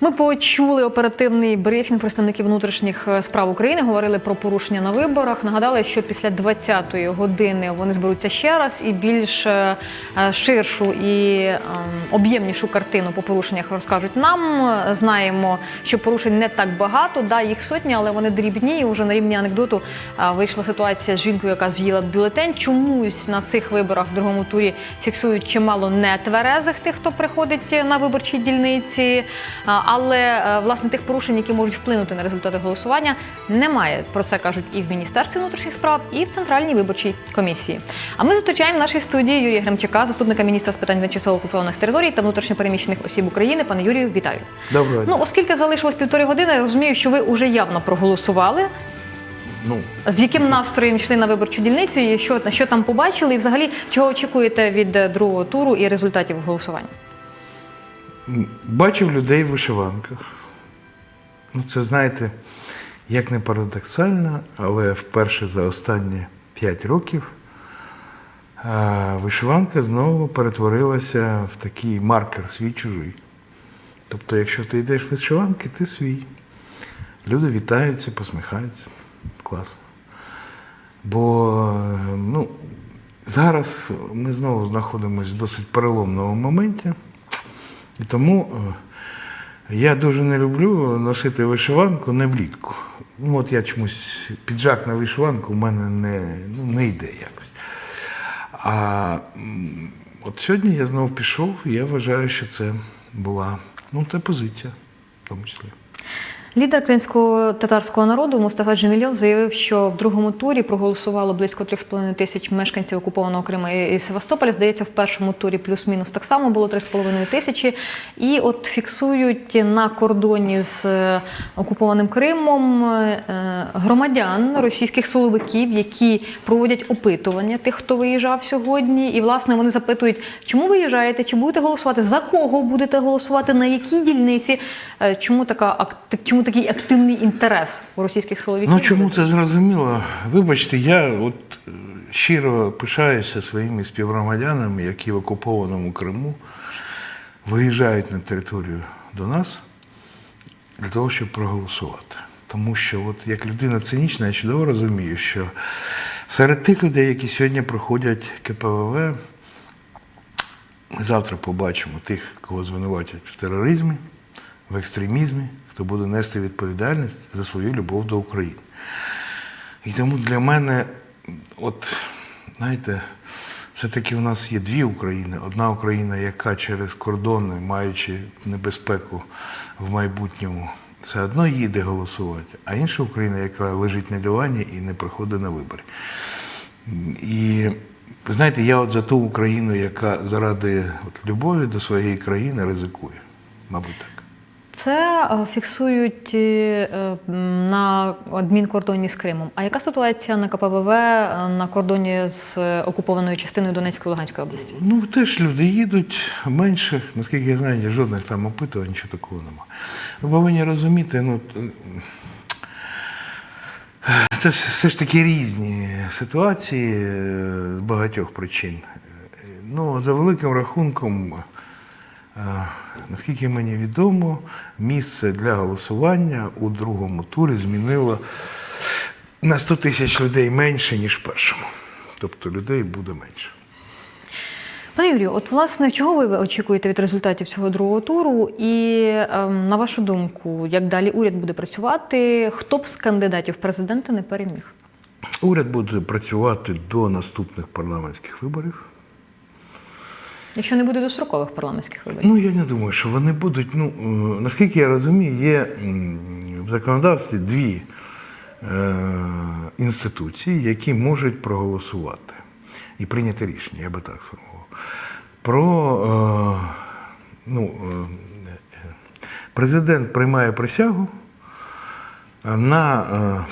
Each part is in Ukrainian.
Ми почули оперативний брифінг представників внутрішніх е, справ України. Говорили про порушення на виборах. Нагадали, що після 20-ї години вони зберуться ще раз і більш е, е, ширшу і ем, об'ємнішу картину по порушеннях розкажуть нам. Знаємо, що порушень не так багато. Да, їх сотні, але вони дрібні. І вже на рівні анекдоту вийшла ситуація з жінкою, яка з'їла бюлетень. Чомусь на цих виборах в другому турі фіксують чимало нетверезих тих, хто приходить на виборчі дільниці. Але е, власне тих порушень, які можуть вплинути на результати голосування, немає. Про це кажуть і в Міністерстві внутрішніх справ, і в Центральній виборчій комісії. А ми зустрічаємо в нашій студії Юрія Гремчака, заступника міністра з питань тимчасово окупованих територій та внутрішньопереміщених осіб України. Пане Юрію, вітаю. Доброго дня. Ну, оскільки залишилось півтори години, я розумію, що ви вже явно проголосували. Ну, З яким настроєм йшли на виборчу дільницю, і що, що там побачили, і взагалі чого очікуєте від е, другого туру і результатів голосування? Бачив людей в вишиванках. Ну, це знаєте, як не парадоксально, але вперше за останні 5 років вишиванка знову перетворилася в такий маркер свій чужий. Тобто, якщо ти йдеш в вишиванки, ти свій. Люди вітаються, посміхаються. Класно. Бо ну, зараз ми знову знаходимося в досить переломному моменті. І тому е, я дуже не люблю носити вишиванку не влітку. Ну, от я чомусь піджак на вишиванку в мене не, ну, не йде якось. А от сьогодні я знову пішов, і я вважаю, що це була ну, це позиція, в тому числі. Лідер кримського татарського народу Мустафа Джемільов заявив, що в другому турі проголосувало близько 3,5 тисяч мешканців окупованого Криму і Севастополя. Здається, в першому турі плюс-мінус так само було 3,5 тисячі. І от фіксують на кордоні з е, окупованим Кримом е, громадян російських силовиків, які проводять опитування тих, хто виїжджав сьогодні. І власне вони запитують, чому виїжджаєте, чи будете голосувати, за кого будете голосувати, на якій дільниці, Е, чому така чому такий активний інтерес у російських силовиків? Ну чому це зрозуміло? Вибачте, я от е, щиро пишаюся своїми співгромадянами, які в окупованому Криму виїжджають на територію до нас для того, щоб проголосувати. Тому що, от як людина цинічна, я чудово розумію, що серед тих людей, які сьогодні проходять КПВВ, ми завтра побачимо тих, кого звинуватять в тероризмі, в екстремізмі, хто буде нести відповідальність за свою любов до України. І тому для мене, от, знаєте, все-таки у нас є дві України. Одна Україна, яка через кордони, маючи небезпеку в майбутньому, все одно їде голосувати, а інша Україна, яка лежить на дивані і не приходить на вибори. І ви знаєте, я от за ту Україну, яка заради от, любові до своєї країни ризикує. Мабуть, так. Це е, фіксують е, на адмінкордоні з Кримом. А яка ситуація на КПВВ е, на кордоні з окупованою частиною Донецької Луганської області? Ну, теж люди їдуть менше, наскільки я знаю, жодних там опитувань, нічого такого немає. Ви повинні розуміти, ну. Це все ж таки різні ситуації з багатьох причин. Ну, за великим рахунком, наскільки мені відомо, місце для голосування у другому турі змінило на 100 тисяч людей менше, ніж в першому. Тобто людей буде менше. Пане Юрію, от власне, чого ви очікуєте від результатів цього другого туру? І ем, на вашу думку, як далі уряд буде працювати? Хто б з кандидатів в президенти не переміг? Уряд буде працювати до наступних парламентських виборів. Якщо не буде дострокових парламентських виборів? Ну, я не думаю, що вони будуть. Ну, е, наскільки я розумію, є в законодавстві дві е, інституції, які можуть проголосувати і прийняти рішення, я би так сформував. Про е, ну, е, президент приймає присягу на е,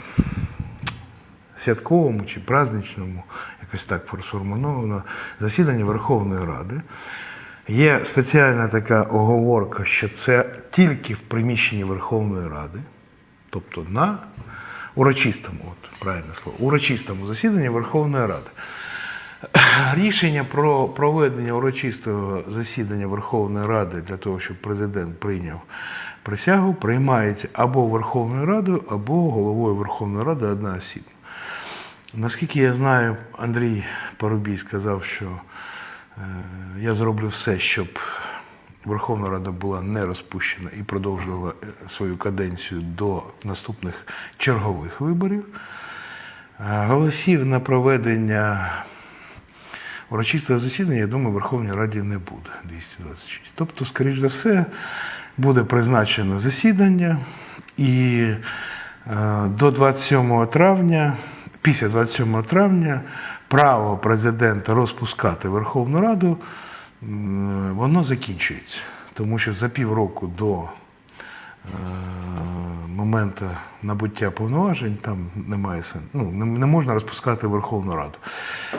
святковому чи праздничному, якось так сформульовано, засіданні Верховної Ради. Є спеціальна така оговорка, що це тільки в приміщенні Верховної Ради, тобто на урочистому, от правильне слово, урочистому засіданні Верховної Ради. Рішення про проведення урочистого засідання Верховної Ради для того, щоб президент прийняв присягу, приймається або Верховною Радою, або головою Верховної Ради одна осіб. Наскільки я знаю, Андрій Парубій сказав, що е, я зроблю все, щоб Верховна Рада була не розпущена і продовжувала е, свою каденцію до наступних чергових виборів. Е, Голосів на проведення урочистого засідання, я думаю, в Верховній Раді не буде 226. Тобто, скоріш за все, буде призначено засідання і до 27 травня, після 27 травня, право президента розпускати Верховну Раду воно закінчується. Тому що за півроку до е, моменту набуття повноважень там немає сенсу. Ну, не, можна розпускати Верховну Раду.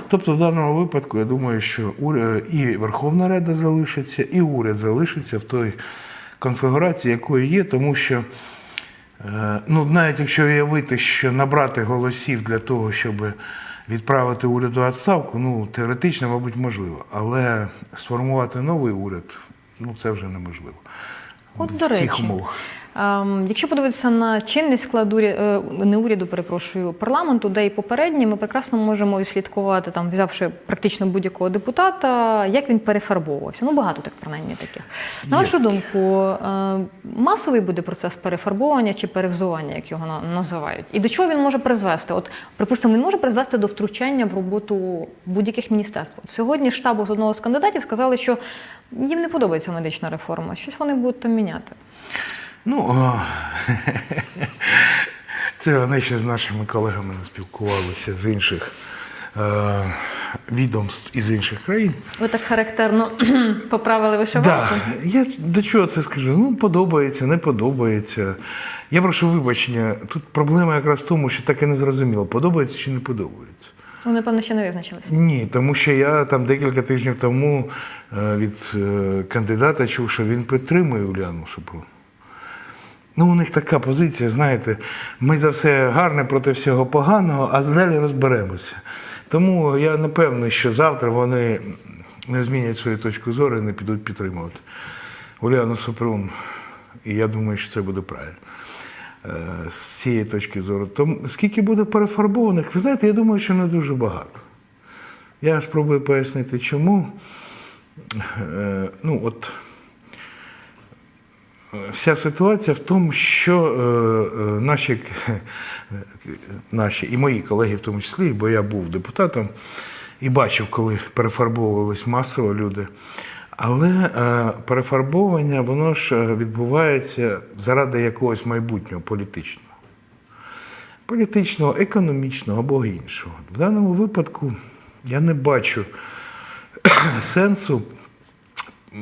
Тобто, в даному випадку, я думаю, що і Верховна Рада залишиться, і уряд залишиться в той конфігурації, якою є, тому що. Е, Ну, навіть якщо уявити, що набрати голосів для того, щоб відправити уряду відставку, ну теоретично, мабуть, можливо. Але сформувати новий уряд, ну це вже неможливо. От, до речі, умовах. Ем, Якщо подивитися на чинний склад уря- е, не уряду, перепрошую, парламенту, де і попередні, ми прекрасно можемо відслідкувати, там, взявши практично будь-якого депутата, як він перефарбовувався. Ну, багато так принаймні таких. На вашу думку, е, масовий буде процес перефарбовування чи перевзування, як його називають? І до чого він може призвести? От, припустимо, він може призвести до втручання в роботу будь-яких міністерств. От сьогодні штабу з одного з кандидатів сказали, що їм не подобається медична реформа, щось вони будуть там міняти. Ну, о, це вони ще з нашими колегами спілкувалися з інших е, відомств із інших країн. Ви так характерно поправили вишиванку. Да. Я до чого це скажу? Ну, подобається, не подобається. Я прошу вибачення. Тут проблема якраз в тому, що так і не зрозуміло, подобається чи не подобається. Ви, напевно, ще не визначилися. Ні, тому що я там декілька тижнів тому е, від е, кандидата чув, що він підтримує Уляну Супрун. Ну, у них така позиція, знаєте, ми за все гарне проти всього поганого, а далі розберемося. Тому я не певний, що завтра вони не змінять свою точку зору і не підуть підтримувати Уляну Супрун. І я думаю, що це буде правильно. Е, З цієї точки зору. Тому скільки буде перефарбованих, ви знаєте, я думаю, що не дуже багато. Я спробую пояснити, чому. Е, Ну, от вся ситуація в тому, що е, е, наші, наші і мої колеги, в тому числі, бо я був депутатом і бачив, коли перефарбовувались масово люди. Але е, перефарбовування, воно ж відбувається заради якогось майбутнього політичного політичного, економічного або іншого. В даному випадку я не бачу сенсу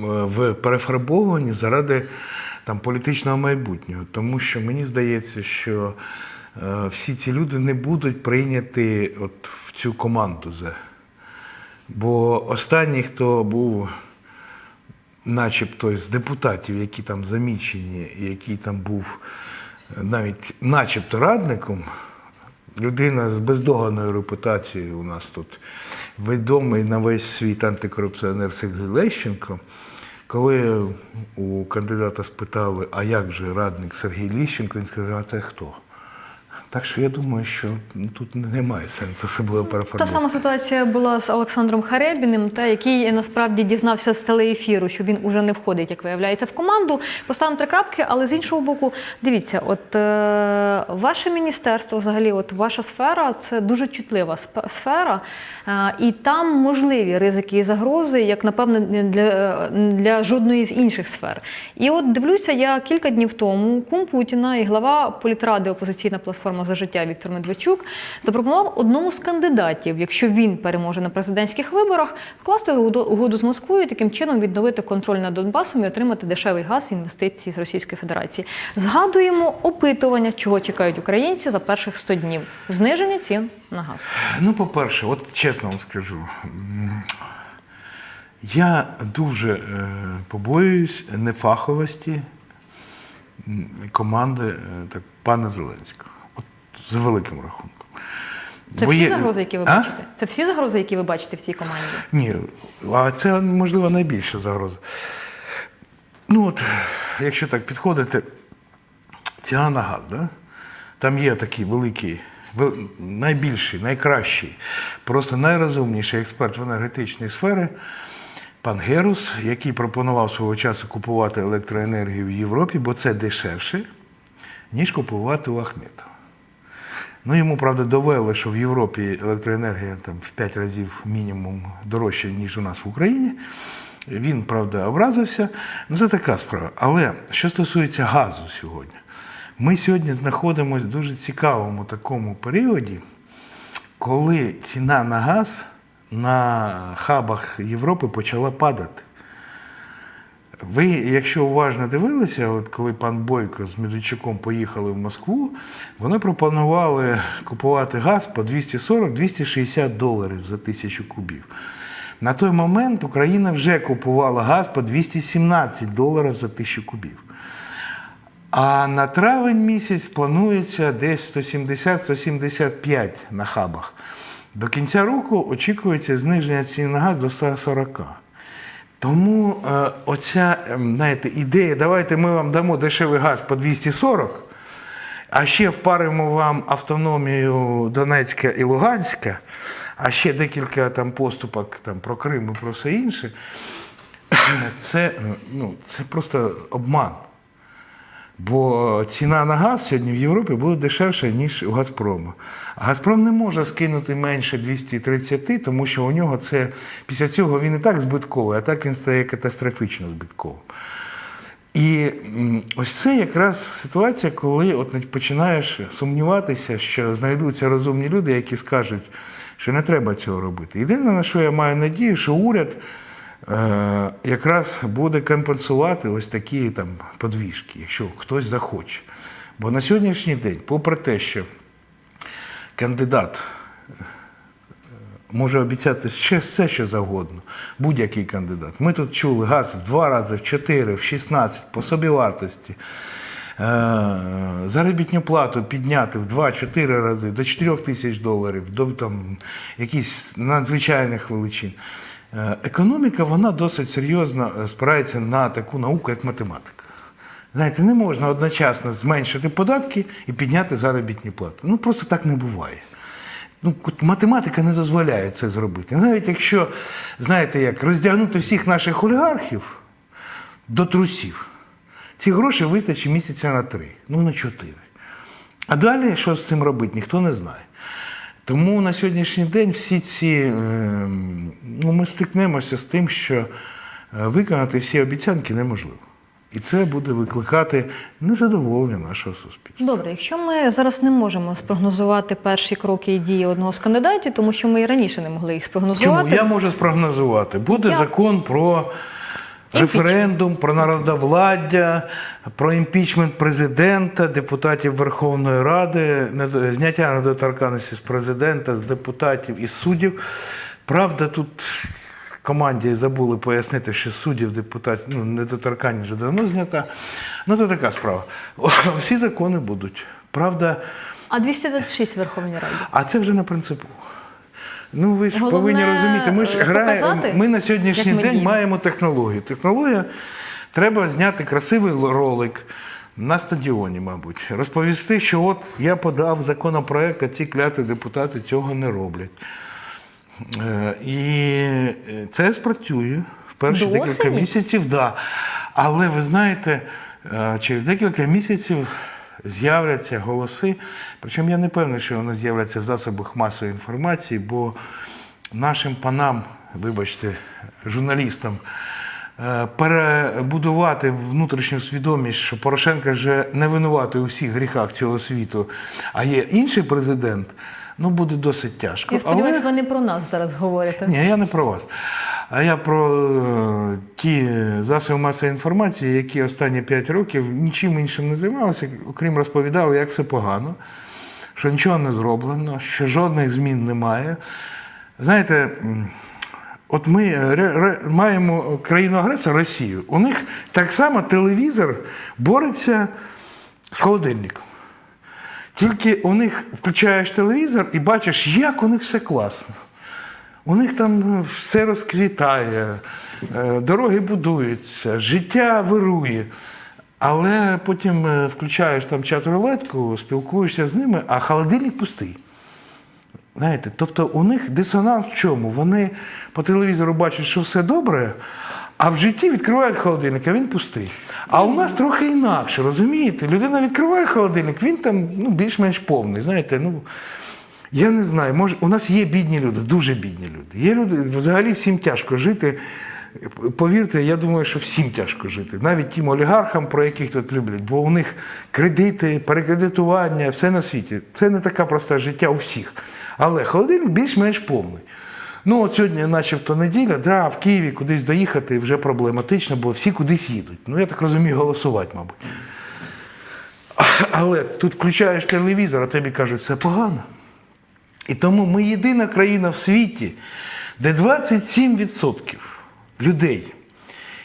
в перефарбовуванні заради там, політичного майбутнього, тому що мені здається, що е, всі ці люди не будуть прийняті от в цю команду. «Зе». Бо останній, хто був начебто з депутатів, які там замічені, який там був е, навіть начебто радником, людина з бездоганною репутацією у нас тут, відомий на весь світ антикорупціонер Сергій Лещенко. Коли у кандидата спитали, а як же радник Сергій Ліщенко, він сказав, а це хто? Так що я думаю, що тут немає сенсу особливо Та сама ситуація була з Олександром Харебіним, та який насправді дізнався з телеефіру, що він уже не входить, як виявляється, в команду. Поставимо три крапки, але з іншого боку, дивіться, от е, ваше міністерство, взагалі, от ваша сфера це дуже чутлива сфера, е, і там можливі ризики і загрози, як напевно для, для жодної з інших сфер. І от дивлюся, я кілька днів тому кум Путіна і глава політради опозиційна платформа за життя Віктор Медведчук запропонував одному з кандидатів, якщо він переможе на президентських виборах, вкласти угоду- з Москвою, і таким чином відновити контроль над Донбасом і отримати дешевий газ і інвестиції з Російської Федерації. Згадуємо опитування, чого чекають українці за перших 100 днів: зниження цін на газ. Ну, по-перше, от чесно вам скажу, я дуже е, побоююсь нефаховості команди е, так, пана Зеленського. За великим рахунком. Це Бо всі є- загрози, які ви А? бачите? Це всі загрози, які ви бачите в цій команді? Ні, а це можливо найбільша загроза. Ну от, якщо так підходити, ціна на газ, да? там є такий великий, вел- найбільший, найкращий, просто найрозумніший експерт в енергетичній сфері, пан Герус, який пропонував свого часу купувати електроенергію в Європі, бо це дешевше, ніж купувати у Ахметова. Ну, йому, правда, довели, що в Європі електроенергія там, в 5 разів мінімум дорожча, ніж у нас в Україні. Він, правда, образився. Ну, це така справа. Але що стосується газу сьогодні, ми сьогодні знаходимося в дуже цікавому такому періоді, коли ціна на газ на хабах Європи почала падати. Ви, якщо уважно дивилися, от коли пан Бойко з Медведчуком поїхали в Москву, вони пропонували купувати газ по 240-260 доларів за тисячу кубів. На той момент Україна вже купувала газ по 217 доларів за тисячу кубів. А на травень місяць планується десь 170-175 на хабах. До кінця року очікується зниження цін на газ до 140. Тому е, оця ем, знаєте, ідея, давайте ми вам дамо дешевий газ по 240, а ще впаримо вам автономію Донецька і Луганська, а ще декілька там поступок там, про Крим і про все інше. Це, ну, це просто обман. Бо ціна на газ сьогодні в Європі буде дешевша, ніж у Газпрому. А Газпром не може скинути менше 230, тому що у нього це після цього він і так збитковий, а так він стає катастрофічно збитковим. І ось це якраз ситуація, коли от починаєш сумніватися, що знайдуться розумні люди, які скажуть, що не треба цього робити. Єдине, на що я маю надію, що уряд якраз буде компенсувати ось такі там подвіжки, якщо хтось захоче. Бо на сьогоднішній день, попри те, що кандидат може обіцяти ще все, що завгодно, будь-який кандидат. Ми тут чули газ в два рази, в чотири, в 16 по собівартості. Е, Заробітну плату підняти в 2-4 рази до 4 тисяч доларів, до там, якихось надзвичайних величин. Е, Економіка вона досить серйозно е, спирається на таку науку, як математика. Знаєте, не можна одночасно зменшити податки і підняти заробітні плати. Ну просто так не буває. Ну, математика не дозволяє це зробити. Навіть якщо, знаєте, як роздягнути всіх наших олігархів до трусів, ці гроші вистачить місяця на три, ну на чотири. А далі, що з цим робити, ніхто не знає. Тому на сьогоднішній день всі ці, е, ну, ми стикнемося з тим, що е, виконати всі обіцянки неможливо. І це буде викликати незадоволення нашого суспільства. Добре, якщо ми зараз не можемо спрогнозувати перші кроки і дії одного з кандидатів, тому що ми і раніше не могли їх спрогнозувати. Чому я можу спрогнозувати? Буде Я- закон про референдум, про народовладдя, про імпічмент президента, депутатів Верховної Ради, зняття недоторканності з президента, з депутатів і суддів. Правда, тут команді забули пояснити, що суддів, депутатів, ну, недоторканність вже давно знята. Ну, то така справа. Всі закони будуть. Правда, А 226 в Верховній Раді. а це вже не принципово. Ну, ви ж Головне, повинні розуміти, ми ж граємо. Ми на сьогоднішній як ми день маємо технологію. Технологія треба зняти красивий ролик на стадіоні, мабуть, розповісти, що от я подав законопроект, а ці кляті депутати цього не роблять. Е, І е, це спрацює в перші До декілька осені? місяців, да. Але ви знаєте, е, через декілька місяців з'являться голоси. Причому я не певний, що вони з'являться в засобах масової інформації, бо нашим панам, вибачте, журналістам. е, Перебудувати внутрішню свідомість, що Порошенко вже не винуватий у всіх гріхах цього світу, а є інший президент, ну буде досить тяжко. Я сподіваюся, Але- ви не про нас зараз говорите. ні, я не про вас. А я про е, ті засоби масової інформації, які останні 5 років нічим іншим не займалися, окрім розповідали, як все погано, що нічого не зроблено, що жодних змін немає. Знаєте, от ми ре- маємо країну-агресора Росію. У них так само телевізор бореться з холодильником. Тільки у них включаєш телевізор і бачиш, як у них все класно. У них там е, все розквітає, е, дороги будуються, життя вирує. Але потім е, включаєш там чат рулетку, спілкуєшся з ними, а холодильник пустий. Знаєте, тобто у них дисонанс в чому? Вони по телевізору бачать, що все добре, а в житті відкривають холодильник, а він пустий. А у нас трохи інакше, розумієте? Людина відкриває холодильник, він там ну, більш-менш повний. Знаєте, ну я не знаю, може, у нас є бідні люди, дуже бідні люди. Є люди, взагалі всім тяжко жити. Повірте, я думаю, що всім тяжко жити. Навіть тим олігархам, про яких тут люблять, бо у них кредити, перекредитування, все на світі. Це не таке просте життя у всіх. Але холодильник більш-менш повний. Ну, от сьогодні, начебто, неділя, да, в Києві кудись доїхати вже проблематично, бо всі кудись їдуть. Ну, я так розумію, голосувати, мабуть. Але тут включаєш телевізор, а тобі кажуть, це погано. І тому ми єдина країна в світі, де 27% людей,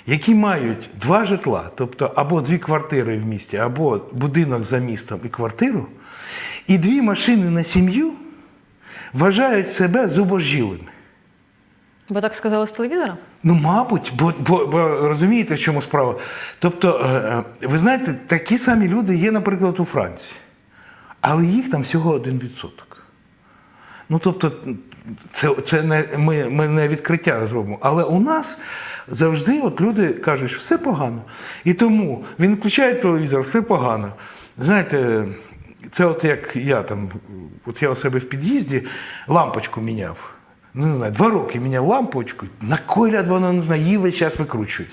які мають два житла, тобто або дві квартири в місті, або будинок за містом і квартиру, і дві машини на сім'ю, вважають себе зубожілими. Бо так сказали з телевізора? Ну, мабуть, бо, бо, бо розумієте, в чому справа? Тобто, е, е, ви знаєте, такі самі люди є, наприклад, у Франції, але їх там всього один відсоток. Ну, тобто, це, це не, ми, ми не відкриття зробимо. Але у нас завжди от люди кажуть, що все погано. І тому він включає телевізор, все погано. Знаєте, це от як я там, от я у себе в під'їзді лампочку міняв. Ну, не знаю, два роки міняв лампочку. На кой ряд вона нужна, її весь час викручують.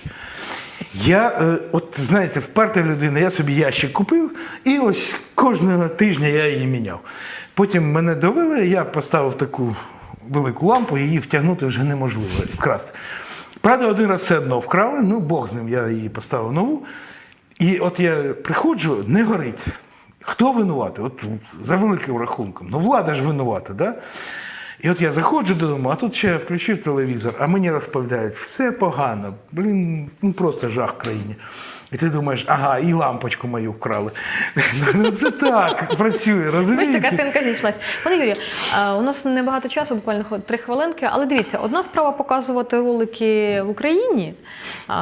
Я, е, от знаєте, вперта людина, я собі ящик купив, і ось кожного тижня я її міняв. Потім мене довели, я поставив таку велику лампу, її втягнути вже неможливо вкрасти. Правда, один раз все одно вкрали, ну Бог з ним, я її поставив нову. І от я приходжу, не горить. Хто винуватий? От за великим рахунком. Ну, влада ж винувата, да? І от я заходжу додому, а тут ще включив телевізор, а мені розповідають, все погано, блін, ну просто жах в країні. І ти думаєш, ага, і лампочку мою вкрали. Ну це так працює, Бачите, картинка зійшлась. Пане Юрію, у нас небагато часу, буквально три хвилинки. Але дивіться, одна справа показувати ролики в Україні,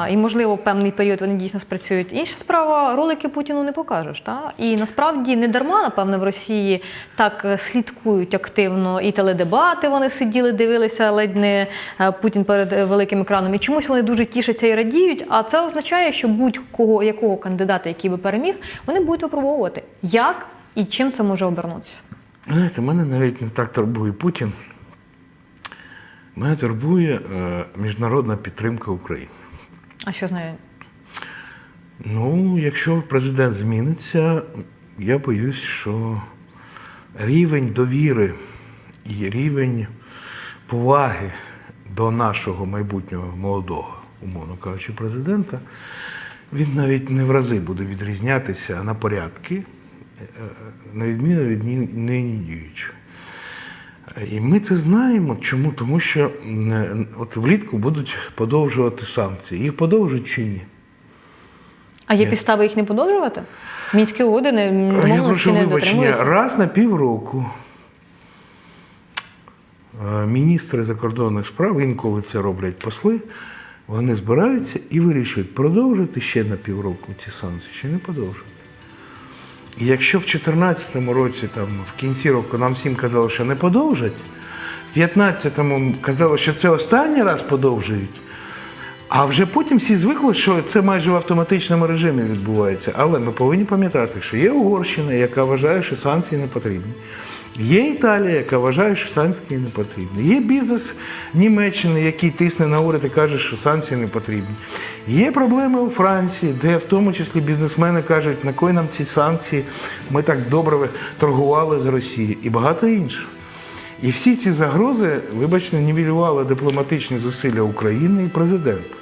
і можливо в певний період вони дійсно спрацюють. Інша справа ролики Путіну не покажеш. Та? І насправді не дарма, напевно, в Росії так е, слідкують активно і теледебати. Вони сиділи, дивилися ледь не е, Путін перед е, великим екраном. І чомусь вони дуже тішаться і радіють. А це означає, що будь-кого якого кандидата, який би переміг, вони будуть випробовувати, як і чим це може обернутися. Знаєте, мене навіть не так турбує Путін. Мене турбує е, міжнародна підтримка України. А що з нею? Ну, якщо президент зміниться, я боюсь, що рівень довіри і рівень поваги до нашого майбутнього молодого, умовно кажучи, президента, він навіть не в рази буде відрізнятися на порядки, е, е, на відміну від нині діючого. І ми це знаємо. Чому? Тому що от влітку будуть подовжувати санкції. Їх подовжують чи ні? А є підстави їх не подовжувати? Мінські угоди не Я прошу не вибачення, дотримуються. раз на півроку е, міністри закордонних справ, інколи це роблять посли, вони збираються і вирішують, продовжити ще на півроку ці санкції чи не подовжити. І якщо в 2014 році, там, в кінці року нам всім казали, що не подовжать, в 2015-му казали, що це останній раз подовжують, а вже потім всі звикли, що це майже в автоматичному режимі відбувається. Але ми повинні пам'ятати, що є Угорщина, яка вважає, що санкції не потрібні. Є Італія, яка вважає, що санкції не потрібні. Є бізнес Німеччини, який тисне на уряд і каже, що санкції не потрібні. Є проблеми у Франції, де в тому числі бізнесмени кажуть, на кой нам ці санкції, ми так добре торгували з Росією і багато інших. І всі ці загрози, вибачте, нівелювали дипломатичні зусилля України і президента.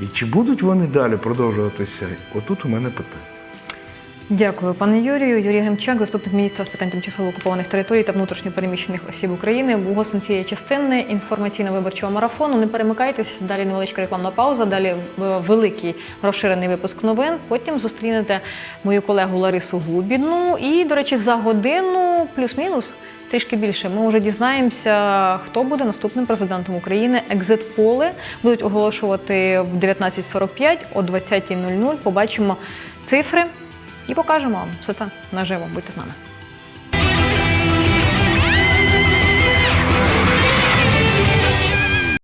І чи будуть вони далі продовжуватися? Отут у мене питання. Дякую, пане Юрію. Юрій Гремчак, заступник міністра з питань тимчасово окупованих територій та внутрішньо переміщених осіб України, був гостем цієї частини інформаційно-виборчого марафону. Не перемикайтесь, далі невеличка рекламна пауза, далі е, великий розширений випуск новин. Потім зустрінете мою колегу Ларису Губідну. І, до речі, за годину плюс-мінус. Трішки більше ми вже дізнаємося, хто буде наступним президентом України. Екзит-поли будуть оголошувати в 19.45, о 20.00. Побачимо цифри і покажемо вам все це наживо. Будьте з нами.